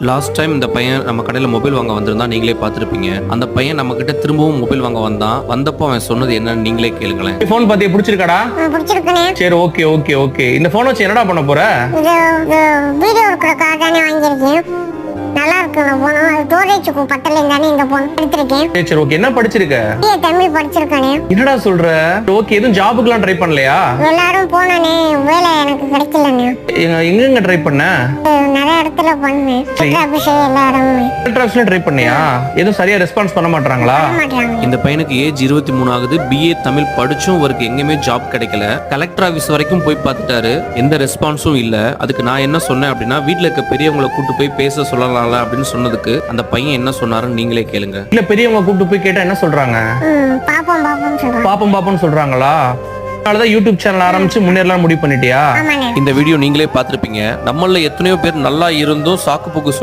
Last time இந்த பையன் நம்ம கடையில் மொபைல் வாங்க வந்திருந்தா நீங்களே பார்த்துருப்பீங்க. அந்த பையன் நம்ம கிட்ட திரும்பவும் மொபைல் வாங்க வந்தான். வந்தப்போ அவன் சொன்னது என்னன்னு நீங்களே கேளுங்களேன். போன் பாத்தியா பிடிச்சிருக்காடா? சரி ஓகே ஓகே ஓகே இந்த போன் வச்சு என்னடா பண்ண போற? வீடியோ இருக்கிறக்காக தானே வாங்கியிருக்கேன். நல்லா இருக்குங்க போனோம் ஸ்டோரேஜுக்கும் பத்தலையும் தானே இந்த போன் எடுத்திருக்கேன். சரி சரி ஓகே என்ன படிச்சிருக்க? தமிழ் படிச்சிருக்கானே. என்னடா சொல்ற? ஓகே எதுவும் ஜாபுக்குலாம் ட்ரை பண்ணலையா? எல்லாரும் போனானே. வேலை எனக்கு கிடைக்கலண்ணே எங்க- எங்கெங்க ட்ரை பண்ண? நிறைய இடத்துல பண்ணேன் ட்ரை பண்ணியா? எதுவும் சரியா ரெஸ்பான்ஸ் பண்ண மாட்டாங்களா பண்ண மாட்டாங்க இந்த பையனுக்கு ஏஜ் இருபத்தி மூணு ஆகுது. பிஏ தமிழ் படிச்சும் அவருக்கு எங்கேயுமே ஜாப் கிடைக்கல. கலெக்டர் ஆஃபீஸ் வரைக்கும் போய் பார்த்துட்டாரு. எந்த ரெஸ்பான்ஸும் இல்ல. அதுக்கு நான் என்ன சொன்னேன் அப்படின்னா வீட்ல இருக்க பெரியவங்களை கூட்டு போய் பேச சொல்லலாம்ல அப்படின்னு சொன்னதுக்கு அந்த பையன் என்ன சொன்னாருன்னு நீங்களே கேளுங்க. இல்ல பெரியவங்க கூப்பிட்டு போய் கேட்டா என்ன சொல்றாங்க? பாப்போம் பாப்போம் சொல்றான் பாப்போம் பாப்போம்னு சொல்றாங்களா? அதனாலதான் யூடியூப் சேனல் ஆரம்பிச்சு முன்னேறலாம் முடிவு பண்ணிட்டியா? இந்த வீடியோ நீங்களே பார்த்திருப்பீங்க. நம்மள எத்தனையோ பேர் நல்லா இருந்தும் சாக்கு போக்கு